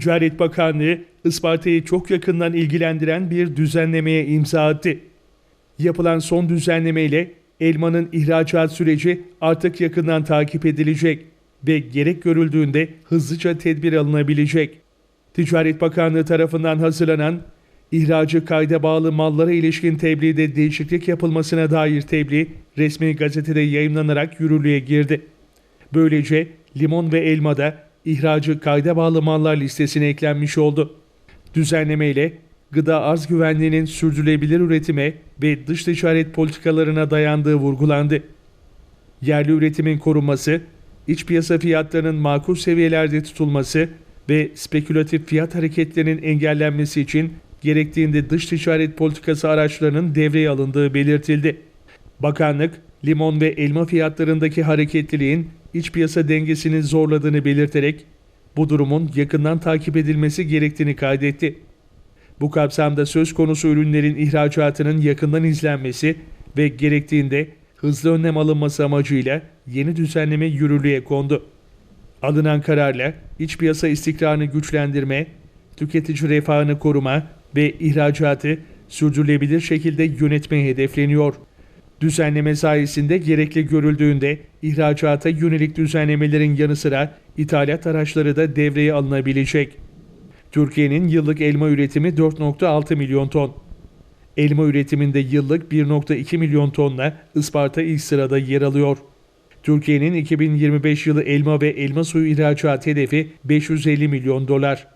Ticaret Bakanlığı Isparta'yı çok yakından ilgilendiren bir düzenlemeye imza attı. Yapılan son düzenlemeyle elmanın ihracat süreci artık yakından takip edilecek ve gerek görüldüğünde hızlıca tedbir alınabilecek. Ticaret Bakanlığı tarafından hazırlanan ihracı kayda bağlı mallara ilişkin tebliğde değişiklik yapılmasına dair tebliğ resmi gazetede yayınlanarak yürürlüğe girdi. Böylece limon ve elma da ihracı kayda bağlı mallar listesine eklenmiş oldu. Düzenleme ile gıda arz güvenliğinin sürdürülebilir üretime ve dış ticaret politikalarına dayandığı vurgulandı. Yerli üretimin korunması, iç piyasa fiyatlarının makul seviyelerde tutulması ve spekülatif fiyat hareketlerinin engellenmesi için gerektiğinde dış ticaret politikası araçlarının devreye alındığı belirtildi. Bakanlık, limon ve elma fiyatlarındaki hareketliliğin iç piyasa dengesini zorladığını belirterek bu durumun yakından takip edilmesi gerektiğini kaydetti. Bu kapsamda söz konusu ürünlerin ihracatının yakından izlenmesi ve gerektiğinde hızlı önlem alınması amacıyla yeni düzenleme yürürlüğe kondu. Alınan kararla iç piyasa istikrarını güçlendirme, tüketici refahını koruma ve ihracatı sürdürülebilir şekilde yönetme hedefleniyor. Düzenleme sayesinde gerekli görüldüğünde ihracata yönelik düzenlemelerin yanı sıra ithalat araçları da devreye alınabilecek. Türkiye'nin yıllık elma üretimi 4.6 milyon ton. Elma üretiminde yıllık 1.2 milyon tonla Isparta ilk sırada yer alıyor. Türkiye'nin 2025 yılı elma ve elma suyu ihracat hedefi 550 milyon dolar.